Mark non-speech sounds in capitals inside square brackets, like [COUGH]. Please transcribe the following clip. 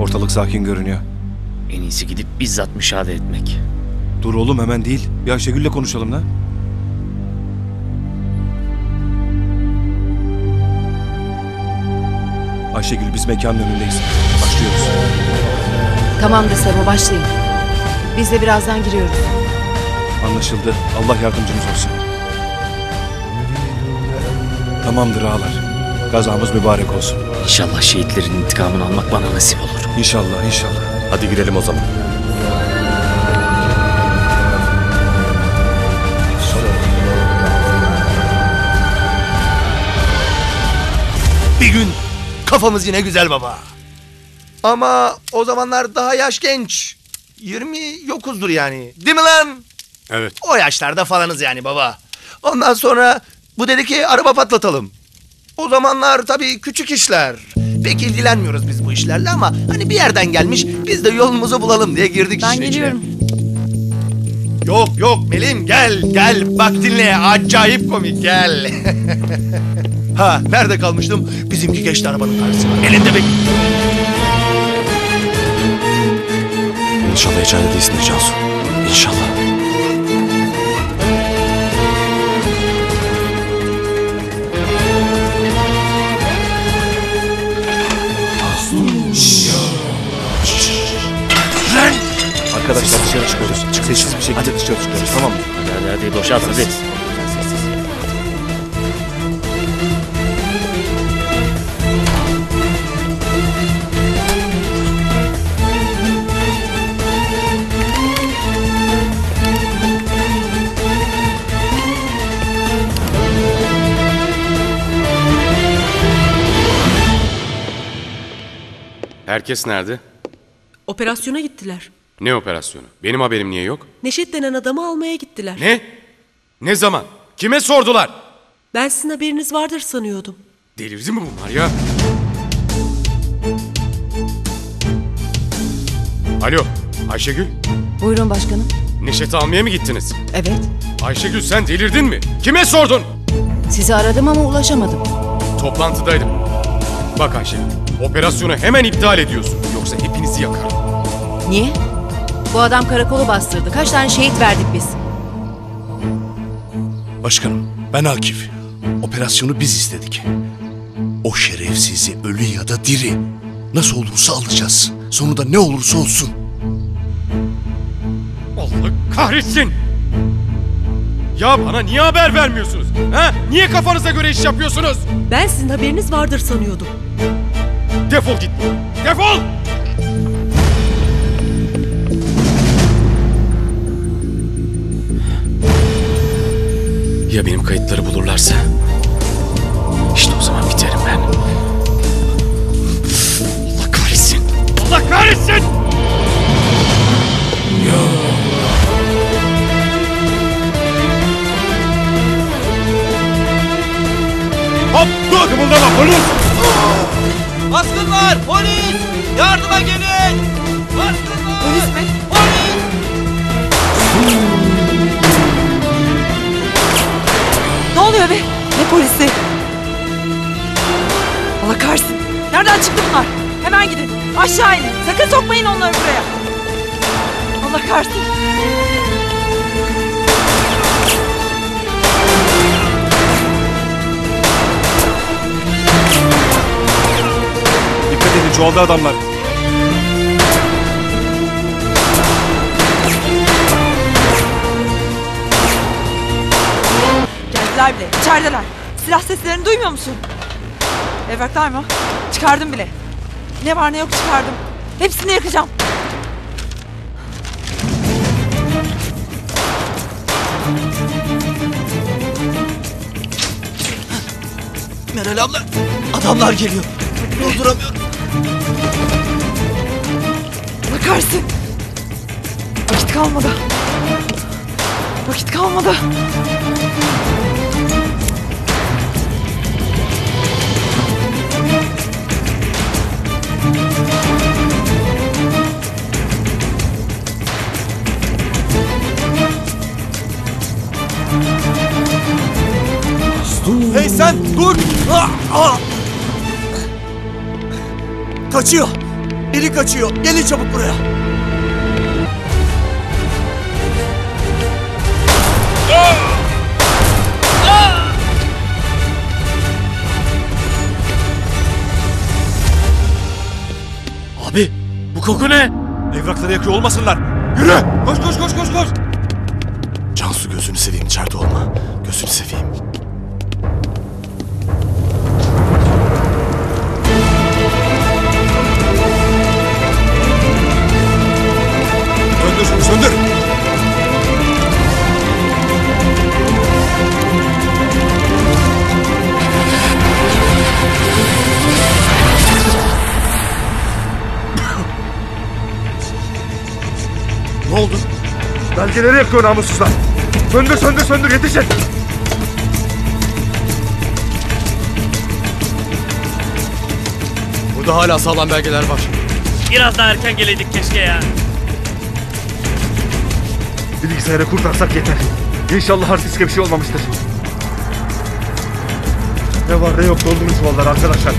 Ortalık sakin görünüyor. En iyisi gidip bizzat müşahede etmek. Dur oğlum hemen değil. Bir Ayşegül'le konuşalım da. Ayşegül biz mekanın önündeyiz. Başlıyoruz. Tamamdır Sebo başlayın. Biz de birazdan giriyoruz. Anlaşıldı. Allah yardımcımız olsun. Tamamdır ağalar. Gazamız mübarek olsun. İnşallah şehitlerin intikamını almak bana nasip olur. İnşallah inşallah. Hadi gidelim o zaman. Bir gün kafamız yine güzel baba. Ama o zamanlar daha yaş genç. 20 yokuzdur yani. Değil mi lan? Evet. O yaşlarda falanız yani baba. Ondan sonra bu dedi ki araba patlatalım. O zamanlar tabii küçük işler. Pek ilgilenmiyoruz biz bu işlerle ama hani bir yerden gelmiş biz de yolumuzu bulalım diye girdik Ben işin içine. geliyorum. Yok yok Melim gel gel bak dinle acayip komik gel. [LAUGHS] ha nerede kalmıştım? Bizimki geçti arabanın karşısına. Elinde bek. İnşallah içeride değilsindir Cansu. İnşallah. Arkadaşlar dışarı çıkıyoruz. Sessiz bir şekilde dışarı çıkıyoruz. Tamam mı? Hadi hadi boşalt hadi. Herkes nerede? Operasyona gittiler. Ne operasyonu? Benim haberim niye yok? Neşet denen adamı almaya gittiler. Ne? Ne zaman? Kime sordular? Ben sizin haberiniz vardır sanıyordum. Delirdi mi bunlar ya? Alo, Ayşegül. Buyurun başkanım. Neşet'i almaya mı gittiniz? Evet. Ayşegül sen delirdin mi? Kime sordun? Sizi aradım ama ulaşamadım. Toplantıdaydım. Bak Ayşegül, operasyonu hemen iptal ediyorsun. Yoksa hepinizi yakarım. Niye? Bu adam karakolu bastırdı. Kaç tane şehit verdik biz? Başkanım, ben Akif. Operasyonu biz istedik. O şerefsizi ölü ya da diri nasıl olursa alacağız. Sonunda ne olursa olsun. Allah kahretsin! Ya bana niye haber vermiyorsunuz? Ha? Niye kafanıza göre iş yapıyorsunuz? Ben sizin haberiniz vardır sanıyordum. Defol git. Defol! Ya benim kayıtları bulurlarsa? İşte o zaman biterim ben. Allah kahretsin. Allah kahretsin! Hop dur! Kımıldama polis! Baskın var polis yardıma gelin. Polisi? Allah kahretsin. Nereden çıktı bunlar? Hemen gidin. Aşağı inin. Sakın sokmayın onları buraya. Allah kahretsin. Dikkat edin çoğaldı adamlar. Geldiler bile. İçerideler. Silah seslerini duymuyor musun? Evraklar mı? Çıkardım bile. Ne var ne yok çıkardım. Hepsini yakacağım. Meral abla adamlar geliyor. Durduramıyorum. Kahretsin. Vakit kalmadı. Vakit kalmadı. Hey sen dur. Ah, ah. Kaçıyor. Biri kaçıyor. Gelin çabuk buraya. Abi bu koku ne? Evrakları yakıyor olmasınlar. Yürü. Koş koş koş koş koş. Cansu gözünü seveyim içeride olma. Gözünü seveyim. Söndür söndür. ne oldu? Belgeleri yakıyor namussuzlar. Söndür söndür söndür yetişin. Burada hala sağlam belgeler var. Biraz daha erken geleydik keşke ya. Bilgisayarı kurtarsak yeter. İnşallah hard diske bir şey olmamıştır. Ne var ne yok doldurun çuvalları arkadaşlar.